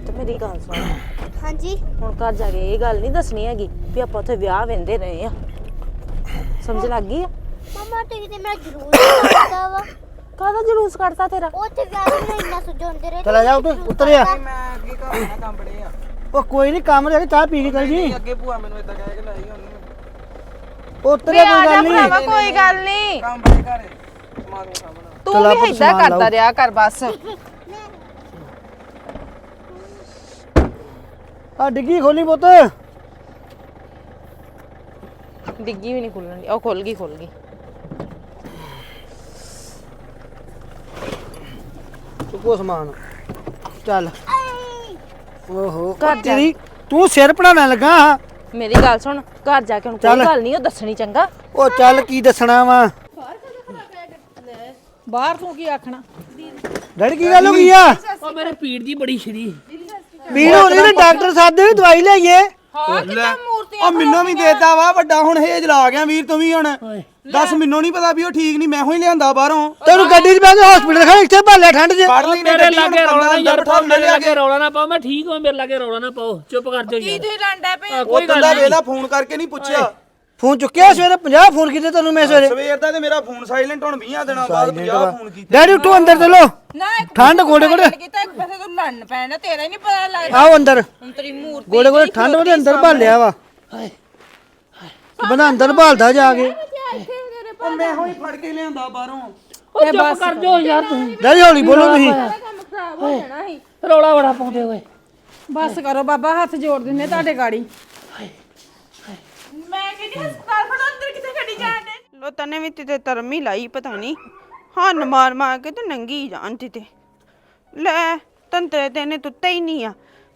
ਪੁੱਤ ਮੇਰੀ ਗੱਲ ਸੁਣ। ਹਾਂਜੀ? ਹੁਣ ਘਰ ਜਾ ਕੇ ਇਹ ਗੱਲ ਨਹੀਂ ਦੱਸਣੀ ਹੈਗੀ ਵੀ ਆਪਾਂ ਉੱਥੇ ਵਿਆਹ ਵੰਦੇ ਰਹੇ ਆ ਸਮਝ ਲੱਗ ਗਈ ਆ? ਮਮਾ ਤੇ ਕਿਤੇ ਮੇਰਾ ਜਰੂਰ ਕਰਦਾ ਵਾ। ਕਾਹਦਾ ਜਲੂਸ ਕੱਢਤਾ ਤੇਰਾ? ਉੱਥੇ ਵਿਆਹ ਨੂੰ ਇੰਨਾ ਸੁਝਾਉਂਦੇ ਰਹੇ ਚਲਾ ਜਾ ਉੱਤੇ ਉਤਰਿਆ। ਮੈਂ ਅੱਗੇ ਘਰ ਨਾ ਕੰਮ ਬੜੇ ਆ। ਉਹ ਕੋਈ ਨਹੀਂ ਕੰਮ ਲੈ ਚਾਹ ਪੀ ਕੇ ਚੱਲ ਜੀ ਅੱਗੇ ਭੂਆ ਮੈਨੂੰ ਇਦਾਂ ਕਹਿ ਕੇ ਲਾਈ ਉਹਨੂੰ। ਉਤਰਿਆ ਕੋਈ ਗੱਲ ਨਹੀਂ? ਭਰਾਵਾ ਕੋਈ ਗੱਲ ਨਹੀਂ ਕੰਮ ਬੜੇ ਘਰੇ ਸਮਾਨ ਨੂੰ ਸਾਹਮਣਾ ਤੂੰ ਵੀ ਸਮਾਨ ਕਰਦਾ। ਰਿਹਾ ਕਰ ਬਸ। ਆ ਡਿੱਗੀ ਖੋਲੀ ਪੁੱਤ। ਡਿੱਗੀ ਵੀ ਨਹੀਂ ਖੁੱਲਣ ਦੀ ਉਹ ਖੁੱਲ ਗਈ ਖੁੱਲ ਗਈ। ਚੁੱਕੋ ਸਮਾਨ। ਚੱਲ। ਓਹੋ। ਤੇਰੀ ਤੂੰ ਸਿਰ ਪੜਾਉਣ ਲੱਗਾ ਹਾਂ। ਮੇਰੀ ਗੱਲ ਸੁਣ ਘਰ ਜਾ ਕੇ ਹੁਣ ਚੱਲ। ਕੋਈ ਗੱਲ ਨਹੀਂ ਉਹ ਦੱਸਣੀ ਚੰਗਾ। ਉਹ ਚੱਲ ਕੀ ਦੱਸਣਾ ਵਾ? ਬਾਹਰ ਤੂੰ ਕੀ ਆਖਣਾ? ਕੀ ਗੱਲ ਹੋ ਗਈ ਆ? ਉਹ ਮੇਰੇ ਪੀੜ ਦੀ ਬੜੀ ਸ਼ਰੀ। ਪੀੜ ਹੋ ਰਹੀ ਨੇ ਡਾਕਟਰ ਸਾਹਿਬ ਦੇ ਦਵਾਈ ਲਈਏ ਉਹ ਮੈਨੂੰ ਵੀ ਦੇਤਾ ਵਾ ਵੱਡਾ ਹੁਣ ਹੇਜ ਲਾ ਗਿਆ ਵੀਰ ਤੂੰ ਵੀ ਹੁਣ। ਦੱਸ ਮੈਨੂੰ ਨਹੀਂ ਪਤਾ ਵੀ ਉਹ ਠੀਕ ਨਹੀਂ ਮੈਂ ਹੋਈ ਲਿਆਂਦਾ ਬਾਹਰੋਂ। ਤੈਨੂੰ ਗੱਡੀ 'ਚ ਬਹਿ ਕੇ ਹਸਪੀਟਲ ਖੜਾ ਇੱਥੇ ਭਾਲਿਆ ਠੰਡ 'ਚ। ਪੜ ਲਈ ਮੇਰੇ ਲਾਗੇ ਰੌਲਾ ਨਾ ਯਾਰ ਬਿਠਾ ਮੇਰੇ ਲਾਗੇ ਰੌਲਾ ਨਾ ਪਾਓ ਮੈਂ ਠੀਕ ਹਾਂ ਮੇਰੇ ਲਾਗੇ ਰੌਲਾ ਨਾ ਪਾਓ। ਚੁੱਪ ਕਰ ਜਾ ਯਾਰ। ਤੁਸੀਂ ਲੰਡਾ ਪਏ ਉਹ ਬੰਦਾ ਵੇਲਾ ਫੋਨ ਕਰਕੇ ਨਹੀਂ ਪੁੱਛਿਆ। ਫੋਨ ਚੁੱਕਿਆ ਸਵੇਰੇ 50 ਫੋਨ ਕੀਤੇ ਤੈਨੂੰ ਮੈਂ ਸਵੇਰੇ। ਸਵੇਰ ਦਾ ਤੇ ਮੇਰਾ ਫੋਨ ਸਾਇਲੈਂਟ ਹੁਣ 20 ਦਿਨਾਂ ਬਾਅਦ 50 ਫੋਨ ਕੀਤੇ। ਡੈਡੀ ਉੱਠੋ ਅੰਦਰ ਚਲੋ। ਨਾ ਠੰਡ ਗੋਡੇ ਗੋਡੇ। ਕੀਤਾ ਇੱਕ ਪਾਸੇ ਤੂੰ ਲੜਨ ਪੈਣਾ ਤੇਰਾ ਨਹੀਂ ਪਤਾ ਲੱਗਦਾ। ਆਓ ਅੰਦਰ। ਹੁਣ ਤੇਰੀ ਮੂਰਤੀ ਗੋਡੇ ਗੋਡੇ ਠੰਡ ਉਹਦੇ ਅੰਦਰ ਭਾਲਿਆ ਵਾ। ਬੰਦਾ ਅੰਦਰ ਭਾਲਦਾ ਜਾ ਕੇ। ਉਹ ਮੈਂ ਹੋਈ ਫੜ ਕੇ ਲਿਆਂਦਾ ਬਾਹਰੋਂ। ਉਹ ਚੁੱਪ ਕਰ ਜਾ ਯਾਰ ਤੁਸੀਂ ਡੈਡੀ ਹੌਲੀ ਬੋਲੋ ਤੁਸੀਂ। ਰੌਲਾ ਬੜਾ ਪਾਉਂਦੇ ਓਏ ਬਸ ਕਰੋ ਬਾਬਾ ਹੱਥ ਜੋੜ ਦਿੰਨੇ ਤੁਹਾਡੇ ਗਾੜੀ। ਮੈਂ ਕਹਿੰਦੀ ਹਸਪਤਾਲ ਖੜਾ ਅੰਦਰ ਕਿੱਥੇ ਖੜੀ ਜਾਣ ਲੋਤਾਂ ਨੇ ਵੀ ਤੇ ਤਰਮੀ ਲਾਈ ਪਤਾ ਨਹੀਂ। ਹੰਨ ਮਾਰ ਮਾਰ ਕੇ ਤੇ ਨੰਗੀ ਜਾਣ ਤੇ। ਲੈ ਤੰਤਰੇ ਤੇ ਨੇ ਤੁੱਤਾ ਹੀ ਨਹੀਂ ਆ।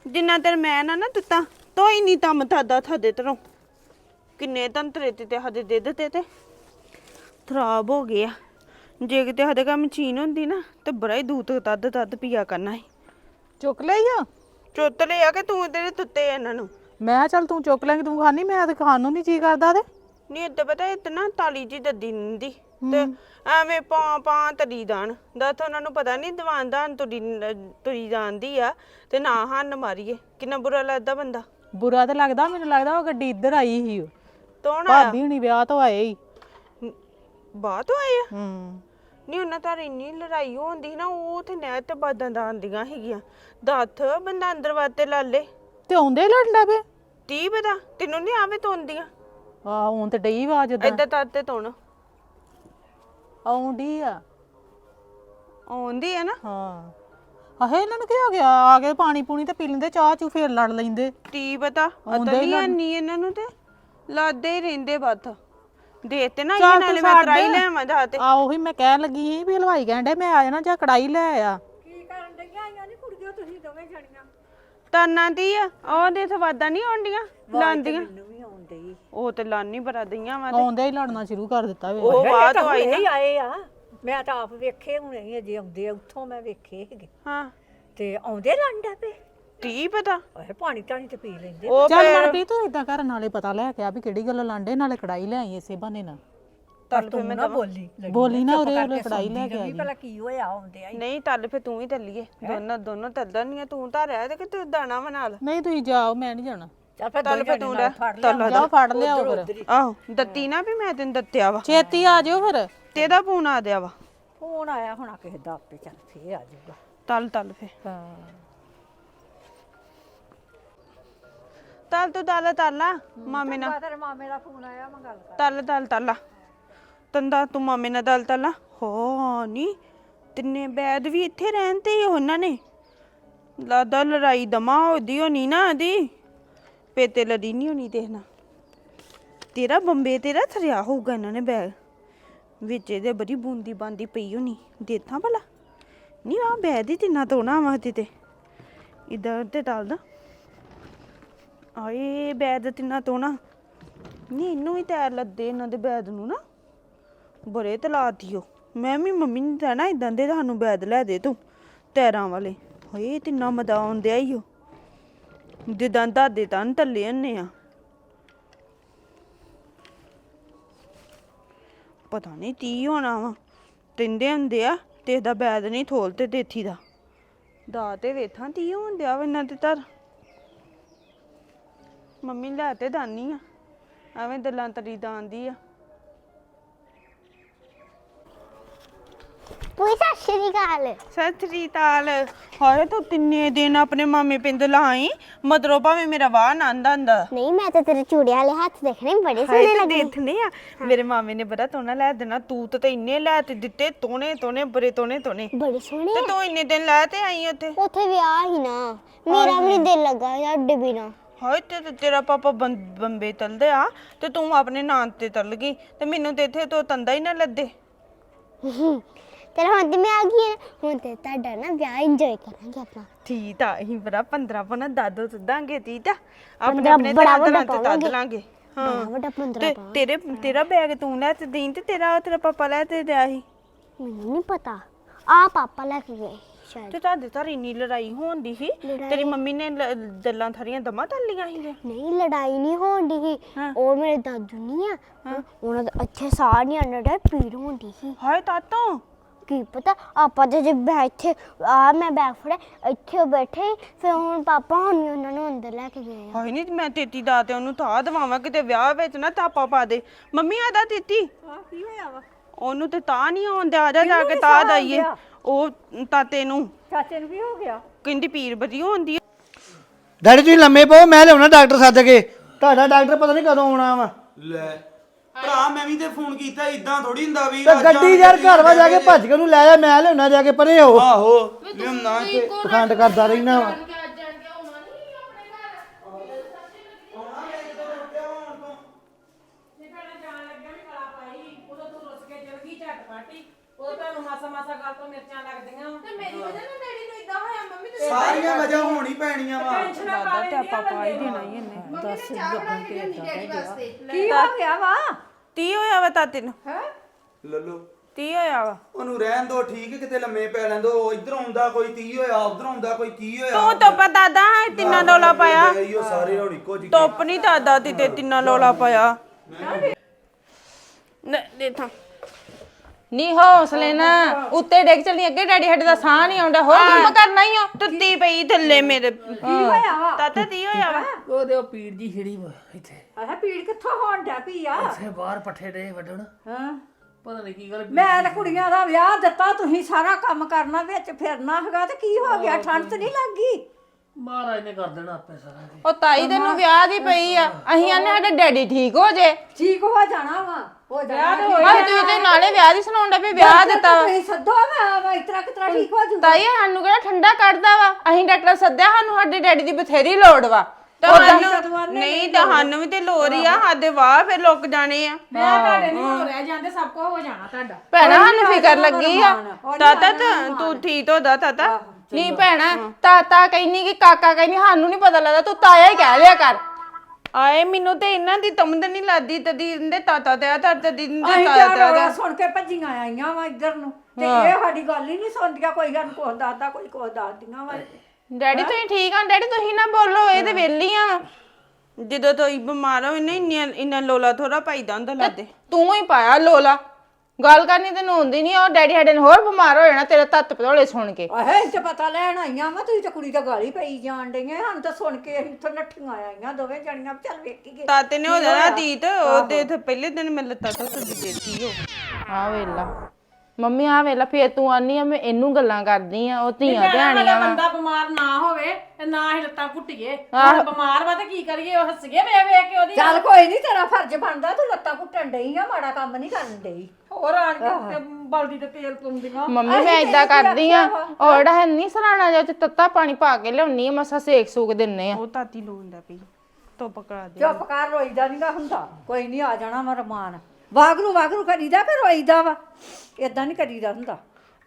ਜਿੰਨਾ ਤੇਰ ਮੈਂ ਨਾ ਨਾ ਤੁੱਤਾ ਤੋ ਹੀ ਨਹੀਂ ਤਮ ਥਾਦਾ ਥਾਦੇ ਤਰੋਂ। ਕਿੰਨੇ ਤੰਤਰੇ ਤੇ ਤੇ ਹਦੇ ਦੇ ਦਿੱਤੇ ਤੇ। ਖਰਾਬ ਹੋ ਗਿਆ ਜੇ ਕਿਤੇ ਹਦੇ ਕੰਮ ਚੀਨ ਹੁੰਦੀ ਨਾ ਤੇ ਬੜਾ ਹੀ ਦੂਤ ਤੱਦ ਤੱਦ ਪੀਆ ਕਰਨਾ ਹੈ ਚੁੱਕ ਲਈ ਆ ਚੁੱਤ ਲਿਆ ਕਿ ਤੂੰ ਤੇਰੇ ਤੁੱਤੇ ਇਹਨਾਂ ਨੂੰ। ਮੈਂ ਕਿਹਾ ਚੱਲ ਤੂੰ ਚੁੱਕ ਲੈਂਗੀ ਤੂੰ ਖਾਣੀ ਮੈਂ ਤੇ ਖਾਣ ਨੂੰ ਨਹੀਂ ਜੀ ਕਰਦਾ ਤੇ। ਨਹੀਂ ਏਦਾਂ ਪਤਾ ਇਤਨਾ ਤਾਲੀ ਜੀ ਦੱਦੀ ਨਿੰਦੀ ਤੇ ਐਵੇਂ ਪਾ ਪਾ ਤਰੀ ਦਾਣ। ਦੱਸ ਉਹਨਾਂ ਨੂੰ ਪਤਾ ਨਹੀਂ ਦੀਵਾਨ ਦਾਨ ਤੁਰੀ ਤੁਰੀ ਜਾਂਦੀ ਆ ਤੇ ਨਾ ਹੰਨ ਮਾਰੀਏ। ਕਿੰਨਾ ਬੁਰਾ ਲੱਗਦਾ ਬੰਦਾ। ਬੁਰਾ ਤੇ ਲੱਗਦਾ ਮੈਨੂੰ ਲੱਗਦਾ ਉਹ ਗੱਡੀ ਇੱਧਰ ਆਈ ਸੀ ਉਹ। ਤੋਣ ਆਇਆ ਭਾਬੀ ਹੁਣੀ ਵਿਆਹ ਤੋਂ ਆਏ ਹੀ ਬਾਤ ਹੋਏ ਆ? ਹੂੰ। ਨਹੀਂ ਉਹਨਾਂ ਤਾਂ ਇੰਨੀ ਲੜਾਈ ਹੁੰਦੀ ਸੀ ਨਾ ਉਹ ਤੇ ਨਹਿਰ ਤੇ ਬਾਦਾਂ ਦਾ ਆਂਦੀਆਂ ਹੈਗੀਆਂ ਦੱਥ ਬੰਦਾ ਅੰਦਰ ਵਾਤੇ ਲਾ ਲੇ ਤੇ ਆਉਂਦੇ ਹੀ ਲੜਨ ਲੱਗ ਪਏ? ਤੀ ਪਤਾ ਤੈਨੂੰ ਨਹੀਂ ਆਵੇ ਤੋਂਦੀਆਂ ਆ ਹੁਣ ਤੇ ਡਈ ਆਵਾਜ਼ ਉਦਾਂ ਏਦਾਂ ਤਾਂ ਤੇ ਤੋਣ ਆਉਂਦੀ ਆ। ਆਉਂਦੀ ਆ ਨਾ? ਹਾਂ। ਆਹੇ ਇਹਨਾਂ ਨੂੰ ਕੀ ਹੋ ਗਿਆ? ਆ ਕੇ ਪਾਣੀ ਪੂਣੀ ਤੇ ਪੀ ਲੈਂਦੇ ਚਾਹ ਚੂ ਫੇਰ ਲੜ ਲੈਂਦੇ। ਤੀ ਪਤਾ ਅਤਲੀਆਂ ਨਹੀਂ ਇਹਨਾਂ ਨੂੰ ਤੇ? ਲਾਦੇ ਹੀ ਰਹਿੰਦੇ ਬੱਥ ਦੇ ਤੇ ਨਾ ਇਹ ਨਾਲੇ ਮੈਂ ਤਰਾਈ ਲੈ ਆਵਾਂ ਜਾ ਤੇ। ਆ ਉਹੀ ਮੈਂ ਕਹਿਣ ਲੱਗੀ ਸੀ ਵੀ ਹਲਵਾਈ ਕਹਿੰਦੇ ਮੈਂ ਆ ਜਾਣਾ ਜਾਂ ਕੜਾਈ ਲੈ ਆ। ਤਾਨਾਂ ਦੀ ਆ ਉਹ ਦੇ ਸਵਾਦਾਂ ਨਹੀਂ ਆਉਂਦੀਆਂ ਲਾਂਦੀਆਂ ਮੈਨੂੰ ਵੀ ਆਉਂਦੀ ਉਹ ਤੇ ਲਾਨੀ ਬਰਾ ਦਈਆਂ ਵਾ ਤੇ। ਆਉਂਦੇ ਹੀ ਲੜਨਾ ਸ਼ੁਰੂ ਕਰ ਦਿੱਤਾ ਵੇ। ਉਹ ਬਾਤ ਆਈ ਨਾ। ਆਏ ਆ ਮੈਂ ਤਾਂ ਆਪ ਵੇਖੇ ਹੁਣੇ ਹੀ ਅਜੇ ਆਉਂਦੇ ਆ ਉੱਥੋਂ ਮੈਂ ਵੇਖੇ ਹੈਗੇ। ਹਾਂ। ਤੇ ਆਉਂਦੇ ਲੰਡਾ ਪਏ? ਤੀ ਪਤਾ? ਓਏ ਪਾਣੀ ਟਾਣੀ ਤੇ ਪੀ ਲੈਂਦੇ। ਉਹ ਚੱਲ ਮਨਪ੍ਰੀਤ ਤੂੰ ਇਦਾਂ ਕਰ ਨਾਲੇ ਪਤਾ ਲੈ ਕੇ ਆ ਵੀ ਕਿਹੜੀ ਗੱਲ ਲਾਂਡੇ ਨਾਲੇ ਕੜਾਈ ਲੈ ਆਈ ਇਸੇ ਬਹਾਨੇ ਨਾਲ। ਪਰ ਤੂੰ ਨਾ ਬੋਲੀ ਬੋਲੀ ਨਾ ਉਹਦੇ ਉਹਦੇ ਕੜਾਈ ਲੈ ਕੇ ਆ ਗਈ ਭਲਾ ਕੀ ਹੋਇਆ ਆਉਂਦੇ ਆ ਨਹੀਂ ਤਲ ਫੇ ਤੂੰ ਵੀ ਤੱਲੀਏ ਦੋਨੋਂ ਦੋਨੋਂ ਤੱਲਣੀਆਂ ਤੂੰ ਤਾਂ ਰਹਿ ਤੇ ਕਿ ਤੂੰ ਦਾਣਾ ਬਣਾ ਲੈ ਨਹੀਂ ਤੁਸੀਂ ਜਾਓ ਮੈਂ ਨਹੀਂ ਜਾਣਾ। ਚੱਲ ਫਿਰ ਤਲ ਫੇ ਤੂੰ ਤਲ ਜਾਓ ਫੜ ਲਿਆਓ ਫਿਰ। ਆਹੋ ਦਿੱਤੀ ਨਾ ਵੀ ਮੈਂ ਤੈਨੂੰ ਦਿੱਤਿਆ ਵਾ। ਛੇਤੀ ਆ ਜਾਓ ਫਿਰ। ਤੇਦਾ ਫੋਨ ਆ ਦਿਆ ਵਾ। ਫੋਨ ਆਇਆ ਹੋਣਾ ਕਿਸੇ ਦਾ ਆਪੇ ਚੱਲ ਫੇਰ ਆ ਜਾਊਗਾ। ਤਲ ਤਲ ਫੇ ਹਾਂ। ਤਲ ਤੂੰ ਤਲ ਤਲ ਮਾਮੇ ਨਾਲ। ਤੇਰੇ ਮਾਮੇ ਦਾ ਫੋਨ ਆਇਆ ਮੈਂ ਗੱਲ ਕਰ ਤਲ ਤਲ ਤਲ ਤੰਦਾ ਤੂੰ ਮਾਮੇ ਨਾਲ ਦਲ ਤਲ ਹੋ ਨੀ, ਤਿੰਨੇ ਬੈਦ ਵੀ ਇੱਥੇ ਰਹਿੰਦੇ ਹੀ ਉਹਨਾਂ ਨੇ। ਲਾਦਾ ਲੜਾਈ ਦਮਾ ਹੋਦੀ ਹੋਣੀ ਨਾ ਆਦੀ ਪੇਤੇ ਲੜੀ ਨਹੀਂ ਹੋਣੀ ਦੇਖਣਾ ਤੇਰਾ ਬੰਬੇ ਤੇਰਾ ਥਰਿਆ ਹੋਊਗਾ ਇਹਨਾਂ ਨੇ ਬੈਗ ਵਿੱਚ ਇਹਦੇ ਬੜੀ ਬੂੰਦੀ ਬਾਂਦੀ ਪਈ ਹੋਣੀ। ਦੇਥਾਂ ਭਲਾ? ਨਹੀਂ ਆ ਬੈਦ ਹੀ ਤਿੰਨਾ ਤੋਣਾ ਵਾ ਤੇ ਤੇ ਇਧਰ ਤੇ ਟਾਲਦਾ ਆਏ ਬੈਦ ਤਿੰਨਾ ਤੋਣਾ ਨਹੀਂ ਇਹਨੂੰ ਹੀ ਤੈਰ ਲੱਦੇ ਇਹਨਾਂ ਦੇ ਬੈਦ ਨੂੰ ਨਾ। ਬੜੇ ਤਲਾ ਦਿਓ ਮੈਂ ਵੀ ਮੰਮੀ ਨੂੰ ਕਹਿਣਾ ਇਦਾਂ ਦੇ ਸਾਨੂੰ ਬੈਦ ਲੈ ਦੇ ਤੂੰ, ਤੈਰਾਂ ਵਾਲੇ। ਹੋਏ, ਤਿੰਨਾ ਮਦਾ ਆਉਂਦੇ ਆਈਓ ਜਿੱਦਾਂ ਦਾਦੇ ਤਾਂ ਤੱਲੇ ਹੰਨੇ ਆ। ਪਤਾ ਨਹੀਂ ਤੀ ਹੋਣਾ ਵਾ। ਤਿੰਦੇ ਹੁੰਦੇ ਆ ਤੇ ਇਹਦਾ ਬੈਦ ਨਹੀਂ ਥੋਲ ਤੇ ਦੇਥੀ ਦਾ। ਦਾ ਤੇ ਵੇਥਾਂ ਤੀ ਹੋਣ ਦਿਆ ਵਾ ਇਹਨਾਂ ਦੇ ਧਰ ਮੰਮੀ ਲੈ ਤੇ ਦਾਨੀ ਆ। ਐਵੇਂ ਦਲਾਂ ਤਰੀ ਦਾਂਦੀ ਆ। ਪੂਰੀ ਸਤਿ ਸ਼੍ਰੀ ਅਕਾਲ। ਸਤਿ ਸ੍ਰੀ ਅਕਾਲ। ਹਾਏ ਤੂੰ ਤਿੰਨੇ ਦਿਨ ਆਪਣੇ ਮਾਮੇ ਪਿੰਡ ਲਾਈ। ਮਦਰੋਂ ਭਾਵੇਂ ਮੇਰਾ ਵਾਹ ਆਂਦਾ ਨਹੀਂ ਮੈਂ ਤਾਂ ਤੇਰੇ ਚੂੜੀਆਂ ਵਾਲੇ ਹੱਥ ਦੇਖਣੇ ਬੜੇ ਹਾਏ ਸੋਹਣੇ ਤੂੰ ਲੱਗੇ। ਦੇਖਨੇ ਆ। ਮੇਰੇ ਮਾਮੇ ਨੇ ਬੜਾ ਤੋਣਾ ਲੈ ਦੇਣਾ। ਤੂੰ ਤਾਂ ਇੰਨੇ ਲੈ ਤੇ ਦਿੱਤੇ ਤੋਨੇ ਤੋਨੇ ਬਰੇ ਤੋਨੇ ਤੋਨੇ ਬੜੇ ਸੋਹਣੇ ਤੇ ਤੂੰ ਇੰਨੇ ਦਿਨ ਲੈ ਤੇ ਆਈ ਉੱਥੇ? ਉੱਥੇ ਵਿਆਹ ਹੀ ਨਾ। ਮੇਰਾ ਵੀ ਨੀ ਦਿਲ ਲੱਗਾ ਯਾਰ ਡੱਬੀ ਨਾ ਹਾਏ ਤੇ ਤੇ ਤੇਰਾ ਪਾਪਾ ਬੰ- ਬੰਬੇ ਤਲਦੇ ਆ ਤੇ ਤੂੰ ਆਪਣੇ ਨਾਂ ਤੇ ਤਲ ਗਈ। ਤੇ ਮੈਨੂੰ ਤੇ ਇੱਥੇ ਤੋਂ ਤੰਦਾ ਹੀ ਨਾ ਲੱਦੇ। ਤੇਰਾ ਹੁਣ ਤੇ ਮੈਂ ਆ ਗਈ ਹਾਂ। ਹੁਣ ਤੇ ਤੁਹਾਡਾ ਨਾ ਵਿਆਹ ਇੰਜੋਏ ਕਰਾਂਗੇ ਆਪਣਾ ਠੀਕ ਆ ਅਸੀਂ ਬੜਾ 15 ਪਨਾ ਦਾਦੋ ਸਦਾਂਗੇ ਠੀਕ ਆ ਆਪਣੇ ਆਪਣੇ ਬੜਾ ਵੱਡਾ ਤੇ ਤਦ। ਲਾਂਗੇ। ਹਾਂ। ਵੱਡਾ ਪੰਦਰਾਂ ਤੇ ਪਾਵਾਂਗੇ। ਤੇਰੇ ਤੇਰਾ ਬੈਗ ਤੂੰ ਲੈ ਤੇ ਦੇਈਂ ਤੇ ਤੇਰਾ ਤੇਰਾ ਪਾਪਾ ਲੈ ਤੇ ਦਿਆ ਸੀ। ਮੈਨੂੰ ਨਹੀਂ ਪਤਾ। ਆ ਪਾਪਾ ਲੈ ਕੇ ਗਏ ਸ਼ਾਇਦ। ਤੇ ਤੁਹਾਡੇ ਤਾਂ ਇੰਨੀ ਲੜਾਈ ਹੋਣਦੀ ਸੀ। ਲੜਾਈ? ਤੇਰੀ ਮੰਮੀ ਨੇ ਦੱਲਾਂ ਥਰੀਆਂ ਦਮਾ ਤੱਲੀਆਂ ਸੀ ਨਹੀਂ ਲੜਾਈ ਨਹੀਂ ਹੋਣ ਦੀ ਉਹ ਮੇਰੇ ਦਾਦੂ ਨਹੀਂ ਆ। ਉਹਨਾਂ ਦਾ ਅੱਛੇ ਸਾਹ ਨਹੀਂ ਆਉਂਦਾ ਪੀੜ ਹੁੰਦੀ ਸੀ। ਹਾਏ ਤਾਤੋਂ। ਕੀ ਪਤਾ ਆਪਾਂ ਤੇ ਜੇ ਬੈ ਇੱਥੇ ਆ ਮੈਂ ਬੈਗ ਫੜਿਆ ਇੱਥੇ ਉਹ ਬੈਠੇ ਫਿਰ ਹੁਣ ਪਾਪਾ ਹੁਣ ਉਹਨਾਂ ਨੂੰ ਅੰਦਰ ਲੈ ਕੇ ਗਏ ਆ। ਹਾਏ ਨਹੀਂ ਮੈਂ ਤੇਤੀ ਦਾ ਤੇ ਉਹਨੂੰ ਤਾਂ ਦਵਾਵਾਂ ਕਿਤੇ ਵਿਆਹ ਵਿੱਚ ਨਾ ਤਾਪਾ ਪਾ ਦੇ। ਮੰਮੀ ਆਦਾ ਤੇਤੀ। ਹਾਂ ਕੀ ਹੋਇਆ ਵਾ? ਉਹਨੂੰ ਤੇ ਤਾਂ ਨਹੀਂ ਆਉਂਦਾ ਆ ਜਾ ਜਾ ਕੇ ਤਾਂ ਦਈਏ ਉਹ ਤਾਤੇ ਨੂੰ। ਚਾਚੇ ਨੂੰ ਕੀ ਹੋ ਗਿਆ? ਕਹਿੰਦੀ ਪੀਰ ਬਦੀ ਹੁੰਦੀ ਡੈਡੀ ਤੁਸੀਂ ਲੰਮੇ ਪਾਓ ਮੈਂ ਲਿਆਉਣਾ ਡਾਕਟਰ ਸੱਦ ਕੇ। ਤੁਹਾਡਾ ਡਾਕਟਰ ਪਤਾ ਨਹੀਂ ਕਦੋਂ ਆਉਣਾ ਵਾ। ਲੈ ਭਰਾ ਮੈਂ ਵੀ ਤੇ ਫੋਨ ਕੀਤਾ ਇਦਾਂ ਥੋੜੀ ਹੁੰਦਾ ਵੀ ਤੇ ਗੱਡੀ ਯਾਰ ਘਰ ਵਾ ਜਾ ਕੇ ਭੱਜ ਕੇ ਉਹਨੂੰ ਲੈ ਜਾ ਮੈਂ ਲਿਆਉਣਾ ਜਾ ਕੇ ਪਰੇ ਹੋ। ਆਹੋ ਲਿਆਉਣਾ ਤੇ ਪਖੰਡ ਕਰਦਾ ਰਹਿਣਾ ਵਾ। ਸਾਰੀਆਂ ਵਜ੍ਹਾ ਹੋਣੀ ਪੈਣੀਆਂ ਵਾ। ਦਾਦਾ ਤੇ ਆਪਾਂ ਪਾ ਹੀ ਦੇਣਾ ਹੀ ਇਹਨੇ। ਕੀ ਹੋ ਗਿਆ ਵਾ? ਤੀ ਹੋਇਆ ਵਾ ਤਾਤੇ ਨੂੰ? ਲੱਲੋ। ਤੀ ਹੋਇਆ ਵਾ? ਉਹਨੂੰ ਰਹਿਣ ਦੋ ਠੀਕ ਕਿਤੇ ਲੰਮੇ ਪੈ ਲੈਂਦੋ ਇਧਰ ਆਉਂਦਾ ਕੋਈ 30 ਹੋਇਆ ਉਧਰ ਆਉਂਦਾ ਕੋਈ ਕੀ ਹੋਇਆ। ਤੂੰ ਤਾਂ ਪਤਾ ਦਾ ਤਿੰਨਾਂ ਡੋਲਾ ਪਾਇਆ। ਇਹੋ ਸਾਰੇ ਹੁਣ ਇੱਕੋ ਜਿਹੇ ਟੋਪ ਨਹੀਂ ਦਾਦਾ ਤੇ ਤੇ ਤਿੰਨਾਂ ਡੋਲਾ ਪਾਇਆ। ਨਾ ਦੇ ਨੀ ਹੌਸਲੇ ਨਾ ਉੱਤੇ ਡਿੱਗ ਚੱਲਣੀ ਅੱਗੇ ਡੈਡੀ ਸਾਡੇ ਦਾ ਸਾਹ ਨਹੀਂ ਆਉਂਦਾ ਹੋਰ ਕੰਮ ਕਰਨਾ ਹੀ ਆ। ਤੁੱਤੀ ਪਈ ਥੱਲੇ ਮੇਰੇ। ਕੀ ਹੋਇਆ? ਵਾ ਤਾਤਾ ਤੀ ਹੋਇਆ ਵਾ? ਉਹਦੇ ਉਹ ਪੀੜ ਜੀ ਛਿੜੀ ਵਾ ਇੱਥੇ। ਆਹ ਪੀੜ ਕਿੱਥੋਂ ਹੋਣ ਡਿਆ ਪਈ ਆ? ਇੱਥੇ ਬਾਹਰ ਪੱਠੇ ਡੇ ਵੱਢਣ। ਹਾਂ। ਪਤਾ ਨਹੀਂ ਕੀ ਗੱਲ ਮੈਂ ਤਾਂ ਕੁੜੀਆਂ ਦਾ ਵਿਆਹ ਦਿੱਤਾ ਤੁਸੀਂ ਸਾਰਾ ਕੰਮ ਕਰਨਾ ਵਿੱਚ ਫਿਰਨਾ ਹੈਗਾ ਤੇ ਕੀ ਹੋ ਗਿਆ? ਠੰਡ ਤੇ ਨਹੀਂ ਲੱਗੀ? ਮਹਾਰਾਜ ਨੇ ਕਰ ਦੇਣਾ ਆਪੇ ਸਾਰਾ ਉਹ ਤਾਈ ਤੈਨੂੰ ਵਿਆਹ ਦੀ ਪਈ ਆ। ਅਸੀਂ ਆਨੇ ਸਾਡੇ ਡੈਡੀ ਠੀਕ ਹੋ ਜੇ। ਠੀਕ ਹੋ ਜਾਣਾ ਵਾ। ਹੋ ਜਾਣਾ ਭਾਈ ਤੂੰ ਤੇ ਨਾਲੇ ਵਿਆਹ ਦੀ ਸੁਣਾਉਂਦਾ ਵੀ ਵਿਆਹ ਦਿੱਤਾ ਵਾ। ਤੁਸੀਂ ਸੱਦੋ ਮੈਂ ਮੈਂ ਇਤਰਾ ਕਿਤਰਾ ਠੀਕ ਹੋ ਜੂ ਤਾਈ ਸਾਨੂੰ ਕਿਹੜਾ ਠੰਡਾ ਕੱਢਦਾ ਵਾ? ਅਸੀਂ ਡਾਕਟਰ ਸੱਦਿਆ ਸਾਨੂੰ ਸਾਡੇ ਡੈਡੀ ਦੀ ਬਥੇਰੀ ਲੋੜ ਵਾ। ਤੁਹਾਨੂੰ ਨਹੀਂ ਤੁਹਾਨੂੰ ਵੀ ਤੇ ਲੋੜ ਹੀ ਆ ਸਾਡੇ ਵਾਹ ਫਿਰ ਲੁੱਕ ਜਾਣੇ ਆ। ਭੈਣਾ ਸਾਨੂੰ ਫਿਕਰ ਲੱਗੀ ਆ। ਤਾਤਾ ਤਾਂ ਤੂੰ ਠੀਕ ਹੋ ਦਾ ਤਾਤਾ। ਨਹੀਂ ਭੈਣਾ ਤਾਤਾ ਕਹਿੰਨੀ ਕਿ ਕਾਕਾ ਕਹਿੰਨੀ ਸਾਨੂੰ ਨਹੀਂ ਪਤਾ ਲੱਗਦਾ ਤੂੰ ਤਾਇਆ ਹੀ ਕਹਿ ਲਿਆ ਕਰ। ਆਏ ਮੈਨੂੰ ਤੇ ਇਹਨਾਂ ਦੀ ਤਮਦ ਨਹੀਂ ਲੱਗਦੀ ਤਦੀ ਇਹਦੇ ਤਾਤਾ ਤੇ ਆ ਤਾਤਾ ਦੀ ਦੇ ਅਸੀਂ ਤਾਤਾ ਤਾਂ ਆ ਰੌਲਾ ਸੁਣ ਕੇ ਭੱਜੀਆਂ ਆਈਆਂ ਵਾ ਇੱਧਰ ਨੂੰ। ਤੇ ਇਹ ਸਾਡੀ ਗੱਲ ਹੀ ਨਹੀਂ ਸੁਣਦੀਆਂ ਕੋਈ ਗੱਲ ਕੋਹ ਦੱਸਦਾ ਕੋਈ ਕੋਹ ਦੱਸਦੀਆਂ ਵਾ। ਡੈਡੀ ਤੁਸੀਂ ਠੀਕ ਆ? ਡੈਡੀ ਤੁਸੀਂ ਨਾ ਬੋਲੋ ਇਹ ਤੇ ਵਿਹਲੀਆਂ ਵਾ ਜਦੋਂ ਤੋਂ ਹੀ ਬਿਮਾਰ ਹੋਏ ਨੇ ਇੰਨਾ ਇੰਨਾ ਲੋਲਾ ਥੋੜਾ ਪਾਈਦਾ ਹੁੰਦਾ ਲਾਦੇ। ਤੂੰ ਹੀ ਪਾਇਆ ਲੋਲਾ। ਗੱਲ ਕਰਨੀ ਤੈਨੂੰ ਹੁੰਦੀ ਨਹੀਂ ਉਹ ਡੈਡੀ ਸਾਡੇ ਨੇ ਹੋਰ ਬਿਮਾਰ ਹੋ ਜਾਣਾ ਤੇਰੇ ਤੱਤ ਪਤੋਲੇ ਸੁਣ ਕੇ। ਆਹੇ ਤੇ ਪਤਾ ਲੈਣ ਆਈਆਂ ਵਾ ਤੁਸੀਂ ਤਾਂ ਕੁੜੀ ਦਾ ਗਾਲੀ ਪਈ ਜਾਣ ਡਈਆਂ ਸਾਨੂੰ ਤਾਂ ਸੁਣ ਕੇ ਅਸੀਂ ਇੱਥੋਂ ਨੱਠੀਆਂ ਆਈਆਂ ਦੋਵੇਂ ਜਣੀਆਂ ਵੀ ਚੱਲ ਵੇਖੀਏ। ਤਾਤੇ ਨੇ ਹੋ ਜਾਣਾ ਤੀਤ ਉਹ ਤੇ ਇੱਥੇ ਪਹਿਲੇ ਦਿਨ ਮੈਂ ਲੱਤਾਂ ਤੋਂ ਦੇਤੀ ਹੋ ਆ ਵੇਲਾ। ਮੰਮੀ ਆ ਵੇਲਾ ਫੇਰ ਤੂੰ ਆਨੀ ਆ ਮੈਂ ਇਹਨੂੰ ਗੱਲਾਂ ਕਰਦੀ ਆ ਉਹ ਧੀਆਂ ਧਿਆਣੀਆਂ ਵਾ। ਬੰਦਾ ਬਿਮਾਰ ਨਾ ਹੋਵੇ ਤੇ ਨਾ ਹੀ ਲੱਤਾਂ ਘੁੱਟੀਏ। ਹੁਣ ਬਿਮਾਰ ਵਾ ਤੇ ਕੀ ਕਰੀਏ ਉਹ ਹੱਸ ਗਏ ਵੇ ਵੇਖ ਕੇ ਉਹਦੀ ਚੱਲ ਕੋਈ ਨਹੀਂ ਤੇਰਾ ਫਰਜ਼ ਬਣਦਾ ਤੂੰ ਲੱਤਾਂ ਘੁੱਟਣ ਡਈ ਆ ਮਾੜਾ ਕੰਮ ਨਹੀਂ ਕਰਨ ਡਈ। ਹੋਰ ਆਣ ਕੇ ਉੱਤੇ ਬਲਦੀ ਤੇ ਤੇਲ ਪਾਉਂਦੀਆਂ। ਮੰਮੀ ਮੈਂ ਇਦਾਂ ਕਰਦੀ ਆ। ਉਹ ਜਿਹੜਾ ਹੈ ਨਹੀਂ ਸਰਾਣਾ ਜਿਹਾ ਚ ਤੱਤਾ ਪਾਣੀ ਪਾ ਕੇ ਲਿਆਉਣੀ ਆ ਮਸਾ ਸੇਕ ਸੂਕ ਦਿੰਨੇ ਆ। ਉਹ ਤਾਤੀ ਲੋਂਦਾ ਪਈ ਤੋਂ ਪਕੜਾ ਦੇ। ਚੁੱਪ ਕਰ ਰੋਈਦਾ ਨਹੀਂਗਾ ਹੁੰਦਾ। ਕੋਈ ਨਹੀਂ ਆ ਜਾਣਾ ਮੈਂ ਰਮਾਨ। ਵਾਗਰੂ ਵਾਗਰੂ ਕਰੀਦਾ ਫਿਰ ਰੋਈਦਾ ਵਾ। ਇਦਾਂ ਨਹੀਂ ਕਰੀਦਾ ਹੁੰਦਾ।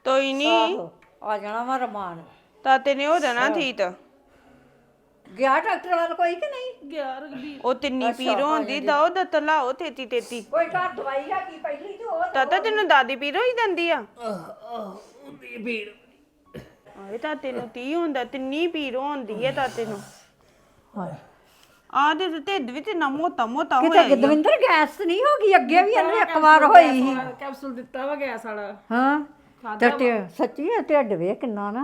ਤੋਈ ਨਹੀਂ ਆਹੋ, ਆ ਜਾਣਾ ਮੈਂ ਰਮਾਨ। ਤਾਤੇ ਨੇ ਹੋ ਜਾਣਾ ਠੀਕ। ਗਿਆ ਡਾਕਟਰ ਵੱਲ ਕੋਈ ਕਿ ਨਹੀਂ? ਉਹ ਤਿੰਨੀ ਪੀਰ ਹੁੰਦੀ ਦਾ ਉਹ ਦਤ ਲਾਓ ਤੇਤੀ ਤੇਤੀ। ਕੋਈ ਘਰ ਦਵਾਈ ਆ ਕੀ ਪਹਿਲੀ ਤੇ ਉਹ ਤਾਤਾ ਤੈਨੂੰ ਦਾਦੀ ਪੀਰ ਹੋਈ ਜਾਂਦੀ ਆ। ਹੁੰਦੀ ਪੀੜ ਆਏ ਤਾਤੇ ਨੂੰ ਤੀ ਹੁੰਦਾ ਤਿੰਨੀ ਪੀਰ ਹੁੰਦੀ ਹੈ ਤਾਤੇ ਨੂੰ ਆ ਦੇ ਤੇ ਢਿੱਡ ਵੀ ਤੇ ਨਾ ਮੋਟਾ ਮੋਟਾ ਕਿਤੇ ਹੋਇਆ ਈ ਆ। ਗਦਵਿੰਦਰ ਗੈਸ ਨਹੀਂ ਹੋ ਗਈ? ਅੱਗੇ ਵੀ ਇਹਨੇ ਇੱਕ ਵਾਰ ਹੋਈ ਸੀ। ਕੈਪਸੂਲ ਦਿੱਤਾ ਵਾ ਗੈਸ ਵਾਲਾ। ਹਾਂ। ਤੇ ਢਿ- ਸੱਚੀ ਇਹ ਢਿੱਡ ਵੇ ਕਿੰਨਾ ਨਾ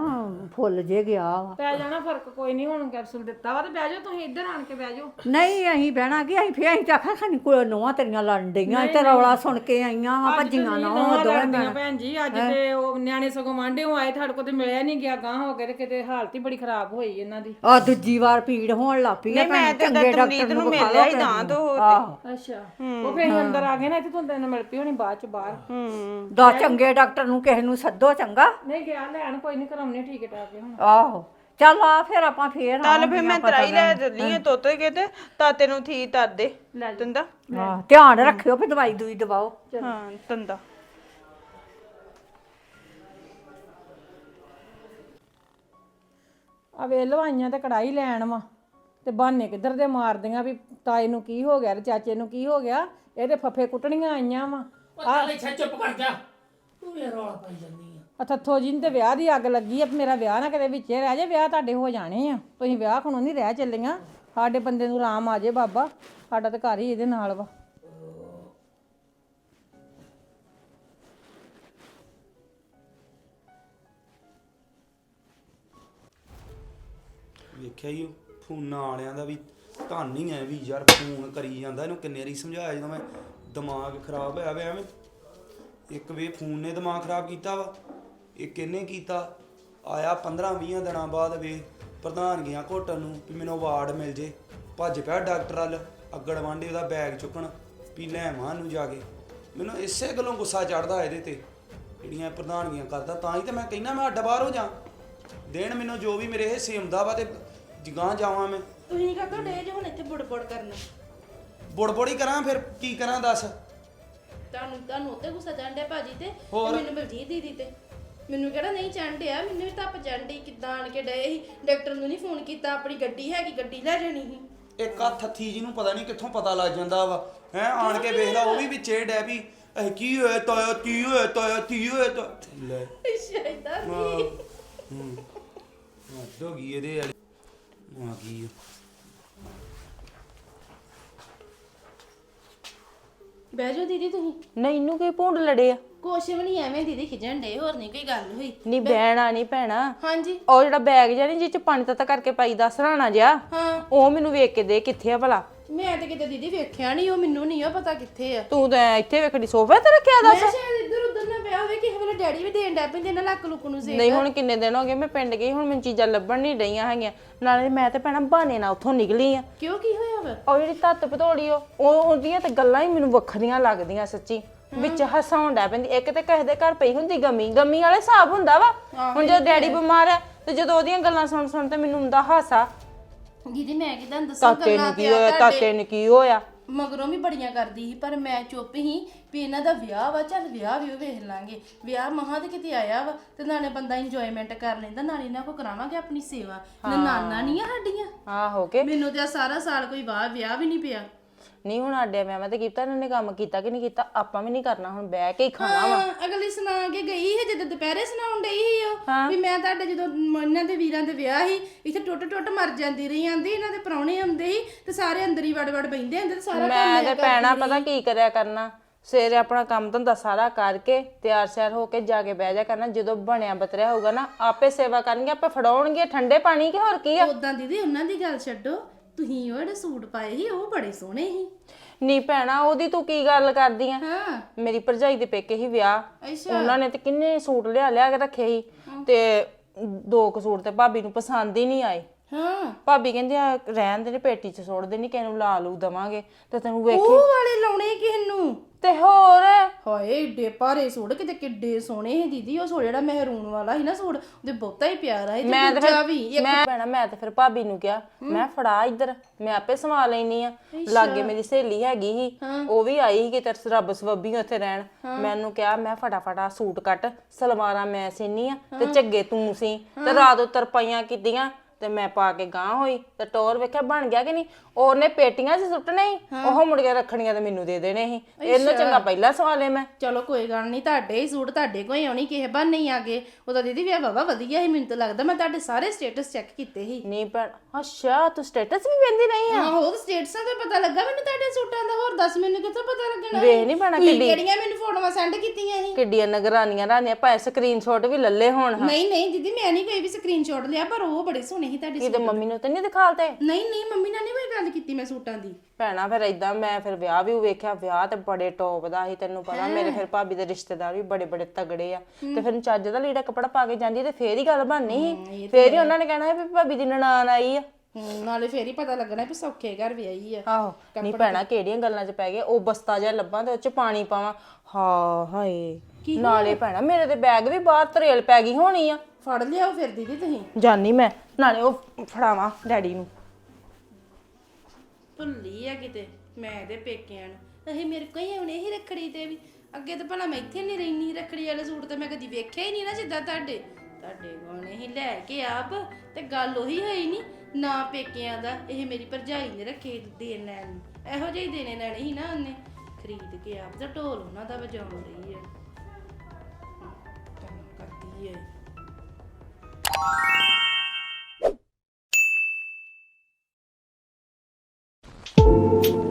ਫੁੱਲ ਜੇ ਗਿਆ ਵਾ। ਪੈ ਜਾਣਾ ਫ਼ਰਕ ਕੋਈ ਨਹੀਂ ਹੁਣ ਕੈਪਸੂਲ ਦਿੱਤਾ ਵਾ ਤੇ ਬਹਿ ਜਾਓ ਤੁਸੀਂ ਇੱਧਰ ਆਣ ਕੇ ਬਹਿ ਜਾਓ। ਨਹੀਂ ਅਸੀਂ ਬਹਿਣਾ ਕਿ ਅਸੀਂ ਫੇਰ ਅਸੀਂ ਤਾਂ ਆਖਾਂ ਖਾਨੀ ਕੋਲ ਨੋਆਂ ਤੇਰੀਆਂ ਲੜਨ ਡਈਆਂ ਤੇ ਰੌਲਾ ਸੁਣ ਕੇ ਆਈਆਂ ਵਾ ਭੱਜੀਆਂ ਨਾ ਉਹ ਦੋਵੇਂ ਮੈਂ ਭੈਣ। ਜੀ ਅੱਜ ਤੇ ਉਹ ਨਿਆਣੇ ਸਗੋਂ ਵਾਂਢੇ ਆਏ ਤੁਹਾਡੇ ਕੋਲ ਤੇ ਮਿਲਿਆ ਨਹੀਂ ਗਿਆ ਗਾਂ ਹੋ ਕੇ ਤੇ ਕਿਤੇ ਹਾਲਤ ਹੀ ਬੜੀ ਖਰਾਬ ਹੋਈ ਇਹਨਾਂ ਦੀ। ਆ ਦੂਜੀ ਵਾਰ ਪੀੜ ਹੋਣ ਲੱਗ ਪਈ ਆ ਨਹੀਂ, ਮੈਂ ਭੈਣ, ਤੇ ਡਾਕਟਰ ਨੂੰ ਨੂੰ ਮਿਲਿਆ ਹੀ ਲਓ ਤਾਂ। ਅੱਛਾ ਉਹ ਫੇਰ ਅਸੀਂ ਅੰਦਰ ਆ ਗਏ ਨਾ ਇੱਥੇ ਤੁਹਾਨੂੰ ਤੈਨੂੰ ਮਿਲ ਪਈ ਹੋਣੀ ਬਾਅਦ ਚ ਬਾਹਰ। ਦਾ ਚੰਗੇ ਡਾਕਟਰ ਨੂੰ ਕਿਸੇ ਨੂੰ ਸੱਦੋ ਚੰਗਾ। ਨਹੀਂ ਗਿਆ ਲੈਣ ਕੋਈ ਨਹੀਂ ਕਰਾਉਣੇ ਠੀਕ ਠਾਕ ਹੁਣ। ਆਹੋ ਚੱਲ ਆ ਫਿਰ ਆਪਾਂ ਫੇਰ ਚੱਲ ਫਿਰ ਮੈਂ ਤਰਾਈ ਲੈ ਚੱਲੀ ਆ ਤੋਤੇ ਕੇ ਤੇ ਤਾਤੇ ਨੂੰ ਥੀ ਤਰ ਦੇ ਤੰਦਾ। ਹਾਂ, ਧਿਆਨ ਰੱਖਿਓ ਵੀ ਦਵਾਈ ਦੂਈ ਦਵਾਓ। ਹਾਂ ਤੰਦਾ। ਆ ਵੇ ਲਵਾਈਆਂ ਤੇ ਕੜਾਈ ਲੈਣ ਵਾ। ਤੇ ਬਹਾਨੇ ਕਿੱਧਰ ਦੇ ਮਾਰਦੀਆਂ ਵੀ ਤਾਏ ਨੂੰ ਕੀ ਹੋ ਗਿਆ ਤੇ ਚਾਚੇ ਨੂੰ ਕੀ ਹੋ ਗਿਆ ਇਹਦੇ ਫੱਫੇ ਕੁੱਟਣੀਆਂ ਆਈਆਂ ਵਾ। ਆ ਲੈ ਚੁੱਪ ਕਰ ਜਾ। ਤੂੰ ਇਹ ਰੌਲਾ ਪਾਈ ਜਾਂਦੀ ਆ। ਅਥੱਥੋ ਜੀ ਨੂੰ ਤੇ ਵਿਆਹ ਦੀ ਅੱਗ ਲੱਗੀ ਆ ਵੀ ਮੇਰਾ ਵਿਆਹ ਨਾ ਕਦੇ ਵਿੱਚੇ ਰਹਿ ਜਾ ਵਿਆਹ ਤੁਹਾਡੇ ਹੋ ਜਾਣੇ ਆ। ਤੁਸੀਂ ਵਿਆਹ ਖਣੋਂ ਨਹੀਂ ਰਹਿ ਚੱਲੀਆਂ। ਸਾਡੇ ਬੰਦੇ ਨੂੰ ਆਰਾਮ ਆ ਜੇ ਬਾਬਾ ਸਾਡਾ ਤਾਂ ਘਰ ਹੀ ਇਹਦੇ ਨਾਲ ਵਾ। ਵੇਖਿਆ ਹੀ ਉਹ ਫੋਨਾਂ ਵਾਲਿਆਂ ਦਾ ਵੀ ਧੰਨ ਹੀ ਐ ਵੀ ਯਾਰ ਫੋਨ ਕਰੀ ਜਾਂਦਾ ਇਹਨੂੰ ਕਿੰਨੇ ਵਾਰੀ ਸਮਝਾਇਆ ਜਦੋਂ ਮੈਂ ਦਿਮਾਗ ਖਰਾਬ ਹੋਇਆ ਵੇ ਐਵੇਂ। ਇੱਕ ਵੇ ਫੋਨ ਨੇ ਦਿਮਾਗ ਖਰਾਬ ਕੀਤਾ ਵਾ ਇੱਕ ਇਹਨੇ ਕੀਤਾ। ਆਇਆ 15 20 ਦਿਨਾਂ ਬਾਅਦ ਵੇ ਪ੍ਰਧਾਨ ਗਿਆ ਘੋਟਣ ਨੂੰ ਵੀ ਮੈਨੂੰ ਅਵਾਰਡ ਮਿਲ ਜੇ। ਭੱਜ ਪਿਆ ਡਾਕਟਰ ਵੱਲ ਅੱਗੜ ਵਾਂਡੇ ਉਹਦਾ ਬੈਗ ਚੁੱਕਣ ਵੀ ਲੈ ਮਾਂ ਨੂੰ ਜਾ ਕੇ। ਮੈਨੂੰ ਇਸੇ ਗੱਲੋਂ ਗੁੱਸਾ ਚੜਦਾ ਇਹਦੇ ਤੇ। ਜਿਹੜੀਆਂ ਪ੍ਰਧਾਨਗੀਆਂ ਕਰਦਾ ਤਾਂ ਹੀ ਤੇ ਮੈਂ ਕਹਿੰਦਾ ਮੈਂ ਅੱਡ ਬਾਹਰ ਹੋ ਜਾ। ਦੇਣ ਮੈਨੂੰ ਜੋ ਵੀ ਮੇਰੇ ਹਿੱਸੇ ਹੁੰਦਾ ਵਾ ਤੇ ਜਗਾਂ ਜਾਵਾਂ ਮੈਂ। ਤੁਸੀਂ ਕਾਕਾ ਡੇ ਜੇ ਹੁਣ ਇੱਥੇ ਬੁੜਬੁੜ ਕਰਨ? ਬੁੜਬੁੜ ਹੀ ਕਰਾਂ ਫਿਰ ਕੀ ਕਰਾਂ ਦੱਸ? ਤੁਹਾਨੂੰ ਤੁਹਾਨੂੰ ਉੱਤੇ ਗੁੱਸਾ ਚੜ੍ਹਦਿਆ ਭਾਜੀ ਤੇ ਤੇ ਹੋਰ? ਮੈਨੂੰ ਬਲਜੀਤ ਦੀਦੀ ਤੇ। ਮੈਨੂੰ ਕਿਹੜਾ ਨਹੀਂ ਚੜ੍ਹਦਿਆ ਮੈਨੂੰ ਵੀ ਧੱਪ ਚੜ੍ਹਦੀ ਕਿੱਦਾਂ ਆਣ ਕੇ ਡਏ ਸੀ। ਡਾਕਟਰ ਨੂੰ ਨਹੀਂ ਫੋਨ ਕੀਤਾ ਆਪਣੀ ਗੱਡੀ ਹੈਗੀ ਗੱਡੀ ਲੈ ਜਾਣੀ ਸੀ। ਇੱਕ ਆ ਥੱਥੀ ਜੀ ਨੂੰ ਪਤਾ ਨਹੀਂ ਕਿੱਥੋਂ ਪਤਾ ਲੱਗ ਜਾਂਦਾ ਵਾ। ਹੈ ਆਣ ਕੇ ਵੇਖ ਲਾ ਉਹ ਵੀ ਵਿੱਚੇ ਡੈ ਵੀ ਇਹ ਕੀ ਹੋਇਆ ਤਾਇਆ ਕੀ ਹੋਇਆ ਤਾਇਆ ਕੀ ਹੋਇਆ ਤਾ- ਲੈ। ਅੱਛਾ ਏਦਾਂ ਸੀ ਹੂੰ ਹੱਦ ਹੋ ਗਈ ਇਹਦੇ ਵਾਲੀ। ਆ ਗਈ ਬਹਿ ਜਾਓ ਦੀਦੀ ਤੁਸੀਂ। ਨਹੀਂ ਇਹਨੂੰ ਕੋਈ ਭੁੰਡ ਲੜੇ ਆ। ਕੁਛ ਵੀ ਨਹੀਂ ਐਵੇਂ ਦੀਦੀ ਖਿਜਣ ਡੇ ਹੋਰ ਨਹੀਂ ਕੋਈ ਗੱਲ ਹੋਈ। ਨਹੀਂ ਬਹਿਣਾ ਨਹੀਂ ਭੈਣਾ। ਹਾਂਜੀ। ਉਹ ਜਿਹੜਾ ਬੈਗ ਜਿਹਾ ਨੀ ਜਿਹ ਚ ਪਾਣੀ ਤੱਤਾ ਕਰਕੇ ਪਾਈਦਾ ਸਰਾਣਾ ਜਿਹਾ ਹਾਂ। ਉਹ ਮੈਨੂੰ ਵੇਖ ਕੇ ਦੇ ਕਿੱਥੇ ਆ ਭਲਾ। ਮੈਂ ਤੇ ਕਿਤੇ ਦੀਦੀ ਵੇਖਿਆ ਨਹੀਂ ਉਹ ਮੈਨੂੰ ਨਹੀਂ ਉਹ ਪਤਾ ਕਿੱਥੇ ਆ। ਤੂੰ ਤਾਂ ਇੱਥੇ ਵੇਖੜੀ ਸੋਫੇ ਤੇ ਰੱਖਿਆ ਮੈਂ ਦੱਸ ਸ਼ਾਇਦ ਇੱਧਰ ਉੱਧਰ ਨਾ ਪਿਆ ਹੋਵੇ ਕਿਸੇ ਵੇਲੇ ਡੈਡੀ ਵੀ ਦੇਣ ਡੈ ਪੈਂਦੇ ਨਾ ਲੱਕ ਲੁੱਕ ਨੂੰ ਸੇ ਨਹੀਂ ਹੁਣ ਕਿੰਨੇ ਦਿਨ ਹੋ ਗਏ ਮੈਂ ਪਿੰਡ ਗਈ ਹੁਣ ਮੈਨੂੰ ਚੀਜ਼ਾਂ ਲੱਭਣ ਨਹੀਂ ਡਈਆਂ ਹੈਗੀਆਂ। ਨਾਲੇ ਮੈਂ ਤੇ ਭੈਣਾ ਬਹਾਨੇ ਨਾਲ ਉੱਥੋਂ ਨਿਕਲੀ ਆ। ਕਿਉਂ ਕੀ ਹੋਇਆ ਵਾ? ਉਹ ਜਿਹੜੀ ਤੱਤ ਪਤੋੜੀ ਉਹ ਉਹ ਉਹਦੀਆਂ ਤੇ ਗੱਲਾਂ ਹੀ ਮੈਨੂੰ ਵੱਖਰੀਆਂ ਲੱਗਦੀਆਂ ਸੱਚੀ। ਵਿੱਚ ਹਸਾਉਣ ਡੈ ਪੈਂਦੀ। ਇੱਕ ਤੇ ਕਿਸੇ ਦੇ ਘਰ ਪਈ ਹੁੰਦੀ ਗਮੀ। ਗਮੀ ਵਾਲੇ ਹਿਸਾਬ ਹੁੰਦਾ ਵਾ। ਹੁਣ ਜਦੋਂ ਡੈਡੀ ਬਿਮਾਰ ਹੈ ਤੇ ਜਦੋਂ ਉਹਦੀਆਂ ਗੱਲਾਂ ਸੁਣ ਸੁਣ ਤੇ ਮੈਨੂੰ ਹੁੰਦਾ ਹਾਸਾ। ਦੀਦੀ ਮੈਂ ਕਿਦਾਂ ਦੱਸਾਂ ਤਾਤੇ ਗੱਲਾਂ ਨੂੰ ਕੀ ਤੇ ਹੋਇਆ? ਤਾਤੇ ਨੂੰ ਕੀ ਹੋਇਆ? ਮਗਰੋਂ ਵੀ ਬੜੀਆਂ ਕਰਦੀ ਸੀ ਪਰ ਮੈਂ ਚੁੱਪ ਹੀ ਵੀ ਇਹਨਾਂ ਦਾ ਵਿਆਹ ਵਾ ਚੱਲ ਵਿਆਹ ਵੀ ਉਹ ਵੇਖ ਲਾਂਗੇ। ਵਿਆਹ ਮਹਾਂ ਤੇ ਕਿਤੇ ਆਇਆ ਵਾ ਤੇ ਨਾਲੇ ਬੰਦਾ ਇੰਜੋਇਮੈਂਟ ਕਰ ਲੈਂਦਾ ਨਾਲੇ ਇਹਨਾਂ ਕੋ ਕਰਾਵਾਂਗੇ ਆਪਣੀ ਸੇਵਾ। ਨਾਨਾ ਨਹੀਂ ਆ ਸਾਡੀਆਂ? ਆਹੋ ਕੇ ਮੈਨੂੰ ਤੇ ਆਹ ਸਾਰਾ ਸਾਲ ਕੋਈ ਵਾਹ ਵਿਆਹ ਵੀ ਨਹੀਂ ਪਿਆ। ਨਹੀਂ ਹੁਣ ਆਡੇ ਮੈਂ ਤੇ ਕੀਤਾ ਇਹਨਾਂ ਨੇ ਕੰਮ ਕੀਤਾ ਕਿ ਨਹੀਂ ਕੀਤਾ ਆਪਾਂ ਵੀ ਨਹੀਂ ਕਰਨਾ ਹੁਣ ਬਹਿ ਕੇ ਹੀ ਖਾਣਾ ਵਾ। ਹਾਂ ਅਗਲੀ ਸੁਣਾ ਕੇ ਗਈ ਹੈ ਜਦੋਂ ਦੁਪਹਿਰੇ ਸੁਣਾਉਣ ਡਈ ਸੀ ਉਹ ਵੀ ਮੈਂ ਤੁਹਾਡੇ ਜਦੋਂ ਮ- ਇਹਨਾਂ ਦੇ ਵੀਰਾਂ ਦੇ ਵਿਆਹ ਸੀ ਇੱਥੇ ਟੁੱਟ ਟੁੱਟ ਮਰ ਜਾਂਦੀ ਰਹੀ ਆਂਦੀ ਇਹਨਾਂ ਦੇ ਪ੍ਰਾਹੁਣੇ ਆਉਂਦੇ ਸੀ ਤੇ ਸਾਰੇ ਅੰਦਰ ਹੀ ਵੜ ਵੜ ਬੈਂਦੇ ਹੁੰਦੇ ਤੇ ਸਾਰਾ ਮੈਂ ਤੇ ਮੈਂ ਪੈਣਾ ਪਤਾ ਕੀ ਕਰਿਆ ਕਰਨਾ ਸਵੇਰੇ ਆਪਣਾ ਕੰਮ ਧੰਦਾ ਸਾਰਾ ਕਰਕੇ ਤਿਆਰ ਸਿਆਰ ਹੋ ਕੇ ਜਾ ਕੇ ਬਹਿ ਜਾ ਕਰਨਾ ਜਦੋਂ ਬਣਿਆ ਬਤਰਿਆ ਹੋਊਗਾ ਨਾ ਆਪੇ ਸੇਵਾ ਕਰਨਗੇ ਆਪੇ ਫੜਾਉਣਗੇ ਠੰਡੇ ਪਾਣੀ ਕਿ ਹੋਰ ਕੀ ਆ? ਉਦਾਂ ਦੀਦੀ ਉਹਨਾਂ ਦੀ ਗੱਲ ਛੱਡੋ ਤੁਸੀਂ ਉਹ ਜਿਹੜੇ ਸੂਟ ਪਾਏ ਸੀ ਉਹ ਬੜੇ ਸੋਹਣੇ ਸੀ। ਨਹੀਂ ਭੈਣਾ ਉਹਦੀ ਤੂੰ ਕੀ ਗੱਲ ਕਰਦੀ ਆ? ਹਾਂ। ਮੇਰੀ ਭਰਜਾਈ ਦੇ ਪੇਕੇ ਹੀ ਵਿਆਹ। ਅੱਛਾ। ਉਹਨਾਂ ਨੇ ਤੇ ਕਿੰਨੇ ਸੂਟ ਲਿਆ ਲਿਆ ਕੇ ਰੱਖੇ ਸੀ। ਤੇ ਦੋ ਕੁ ਸੂਟ ਤੇ ਭਾਬੀ ਨੂੰ ਪਸੰਦ ਹੀ ਨਹੀਂ ਆਏ। ਹਾਂ। ਭਾਬੀ ਕਹਿੰਦੀ ਆ ਰਹਿਣ ਦੇ ਨੇ ਪੇਟੀ 'ਚ ਸੁੱਟ ਦੇ ਨਹੀਂ ਕਿਸੇ ਨੂੰ ਲਾ ਲੂ ਦਵਾਂਗੇ। ਤੇ ਤੈਨੂੰ ਵੇਖੀ ਉਹ ਵਾਲੇ ਲਾਉਣੇ ਕਿਸ ਨੂੰ ਤੇ ਹੋਰ? ਹਾਏ ਏਡੇ ਭਾਰੇ ਸੂਟ ਕਿਤੇ ਕਿੱਡੇ ਸੋਹਣੇ ਸੀ ਦੀਦੀ ਉਹ ਸੂਟ ਜਿਹੜਾ ਮਹਿਰੂਨ ਵਾਲਾ ਸੀ ਨਾ ਸੂਟ ਉਹਦੇ ਬਹੁਤਾ ਹੀ ਪਿਆਰਾ ਸੀ ਮੈਂ ਤੇ ਦੂਜਾ ਫਿਰ ਵੀ ਇੱਕ ਮੈਂ ਭੈਣਾ ਮੈਂ ਤੇ ਫਿਰ ਭਾਬੀ ਨੂੰ ਕਿਹਾ ਮੈਂ ਫੜਾ ਇੱਧਰ ਮੈਂ ਆਪੇ ਸੰਭਾਲ ਲੈਣੀ ਆ। ਲਾਗੇ ਮੇਰੀ ਸਹੇਲੀ ਹੈਗੀ ਸੀ ਉਹ ਵੀ ਆਈ ਸੀ ਕਿਤੇ ਰੱਬ ਸਵੱਬੀ ਉੱਥੇ ਰਹਿਣ। ਮੈਨੂੰ ਕਿਹਾ ਮੈਂ ਫਟਾਫਟਾ ਸੂਟ ਕੱਟ ਸਲਵਾਰਾਂ ਮੈਂ ਸੀਨੀ ਆ ਤੇ ਝੱਗੇ ਤੂੰ ਸੀ। ਤੇ ਰਾਤ ਉੱਤਰ ਪਾਈਆਂ ਕੀਤੀਆਂ ਤੇ ਮੈਂ ਪਾ ਕੇ ਗਾਂ ਹੋਈ ਤੇ ਟੋਰ ਵੇਖਿਆ ਬਣ ਗਿਆ ਕਿ ਨਹੀਂ? ਉਹਨੇ ਪੇਟੀਆਂ 'ਚ ਸੁੱਟਣੇ ਸੀ। ਉਹ ਮੁੜ ਕੇ ਰੱਖਣੀਆਂ ਤੇ ਮੈਨੂੰ ਦੇ ਦੇਣੇ ਸੀ। ਇਹਨੂੰ ਚੰਗਾ ਪਹਿਲਾਂ ਸਵਾਲੇ ਮੈਂ। ਚਲੋ ਕੋਈ ਗੱਲ ਨਹੀਂ ਤੁਹਾਡੇ ਹੀ ਸੂਟ ਤੁਹਾਡੇ ਕੋਈ ਆਉਣੀ ਕਿਸੇ ਬਹਾਨੇ ਨਹੀਂ ਆਗੇ ਉਹਦਾ ਦੀਦੀ ਵਿਆਹ ਬਾਬਾ ਵਧੀਆ ਸੀ ਮੈਨੂੰ ਤਾਂ ਲੱਗਦਾ ਮੈਂ ਤੁਹਾਡੇ ਸਾਰੇ ਸਟੇਟਸ ਚੈੱਕ ਕੀਤੇ ਸੀ। ਨਹੀਂ ਭੈਣ ਅੱਛਾ ਤੂੰ ਸਟੇਟਸ ਵੀ ਵੇਂਦੀ ਨਹੀਂ ਆ। ਹਾਂ ਹੋਰ ਸਟੇਟਸਾਂ ਤੋਂ ਪਤਾ ਲੱਗਾ ਮੈਨੂੰ ਤੁਹਾਡੇ ਸੂਟਾਂ ਦਾ ਹੋਰ ਦੱਸ ਮੈਨੂੰ ਕਿੱਥੋਂ ਪਤਾ ਲੱਗਣਾ ਵੇਖ ਨੀ ਭੈਣਾ ਤੁਸੀਂ ਕਿੱਡੀ- ਕਿਹੜੀਆਂ ਮੈਨੂੰ ਫੋਟੋਆਂ ਸੈਂਡ ਕੀਤੀਆਂ ਸੀ? ਕਿੱਡੀਆਂ ਨਗਰਾਨੀਆਂ ਰਾਨੀਆਂ ਭਾਵੇਂ ਸਕਰੀਨਸ਼ਾਟ ਵੀ ਲੱਲੇ ਹੋਣ ਹਾਂ। ਨਹੀਂ ਨਹੀਂ ਦੀਦੀ ਮੈਂ ਨਹੀਂ ਕੋਈ ਵੀ ਸਕਰੀਨਸ਼ਾਟ ਲਿਆ ਪਰ ਉਹ ਬੜੇ ਸੋਹਣੇ ਸੀ ਤੁਹਾਡੇ ਕਿਤੇ ਮੰਮੀ ਨੂੰ ਤੇ ਨਹੀਂ ਦਿਖਾਲਤੇ ਨਹੀਂ ਨਹੀਂ ਮੰਮੀ ਨਾਲ ਨਹੀਂ ਕੋਈ ਗੱਲ ਕੀਤੀ ਮੈਂ ਸੂਟਾਂ ਦੀ। ਭੈਣਾ ਫਿਰ ਇਦਾਂ ਮੈਂ ਫਿਰ ਵਿਆਹ ਵੀ ਵੇਖਿਆ ਵਿਆਹ ਤੇ ਬੜੇ ਟੌਪ ਦਾ ਸੀ ਤੈਨੂੰ ਪਤਾ ਮੇਰੇ ਫਿਰ ਭਾਬੀ ਦੇ ਰਿਸ਼ਤੇਦਾਰ ਵੀ ਬੜੇ ਬੜੇ ਤਗੜੇ ਆ। ਤੇ ਫਿਰ ਚੱਜ ਦਾ ਲੀੜਾ ਕੱਪੜਾ ਪਾ ਕੇ ਜਾਂਦੀ ਤੇ ਫੇਰ ਹੀ ਗੱਲ ਬਣਨੀ ਸੀ। ਫੇਰ ਹੀ ਉਹਨਾਂ ਨੇ ਕਹਿਣਾ ਵੀ ਭਾਬੀ ਦੀ ਨਨਾਣ ਆਈ ਆ। ਨਾਲੇ ਫੇਰ ਹੀ ਪਤਾ ਲੱਗਣਾ ਵੀ ਸੌਖੇ ਘਰ ਵਿਆਹੀ ਆ। ਆਹੋ ਨਹੀਂ ਭੈਣਾ ਕਿਹੜੀਆਂ ਗੱਲਾਂ 'ਚ ਪੈ ਗਏ? ਉਹ ਬਸਤਾ ਜਿਹਾ ਲੱਭਾਂ ਤੇ ਉਹ 'ਚ ਪਾਣੀ ਪਾਵਾਂ। ਹਾਂ ਹਾਏ। ਨਾਲੇ ਭੈਣਾ ਮੇਰੇ ਤੇ ਬੈਗ ਵੀ ਬਾਹਰ ਤਰੇਲ ਪੈ ਗਈ ਹੋਣੀ ਆ। ਫੜ ਲਿਆਓ ਫਿਰ ਦੀਦੀ ਤੁਸੀਂ। ਜਾਨੀ ਮੈਂ। ਨਾਲੇ ਉਹ ਫੜਾਵਾਂ ਡੈਡੀ ਨੂੰ। ਭੁੱਲੀ ਆ ਕਿਤੇ, ਮੈਂ ਇਹਦੇ ਪੇਕਿਆਂ ਨੂੰ। ਅਸੀਂ ਮੇਰੇ ਕੋਈ ਆਉਣੇ ਹੀ ਰੱਖੜੀ ਤੇ ਵੀ। ਅੱਗੇ ਤਾਂ ਭਲਾ ਮੈਂ ਇੱਥੇ ਨਹੀਂ ਰਹਿਣੀ ਰੱਖੜੀ ਵਾਲੇ ਸੂਟ ਤਾਂ ਮੈਂ ਕਦੀ ਵੇਖਿਆ ਹੀ ਨਹੀਂ ਨਾ ਜਿੱਦਾਂ ਤੁਹਾਡੇ। ਤੁਹਾਡੇ ਗਾਣੇ ਹੀ ਲੈ ਕੇ ਆਪ, ਤੇ ਗੱਲ ਉਹੀ ਹੋਈ ਨਹੀਂ, ਨਾ ਪੇਕਿਆਂ ਦਾ, ਇਹ ਮੇਰੀ ਭਰਜਾਈ ਨੇ ਰੱਖੇ ਦੇਣ ਲੈਣ ਨੂੰ। ਇਹੋ ਜਿਹੇ ਦੇਣੇ ਲੈਣੇ ਸੀ ਨਾ ਉਹਨੇ। ਖਰੀਦ ਕੇ ਆਪ ਦਾ ਢੋਲ ਉਹਨਾਂ ਦਾ ਵਜਾਉਣ ਰਹੀ ਹੈ ਕਰਦੀ ਹੈ Música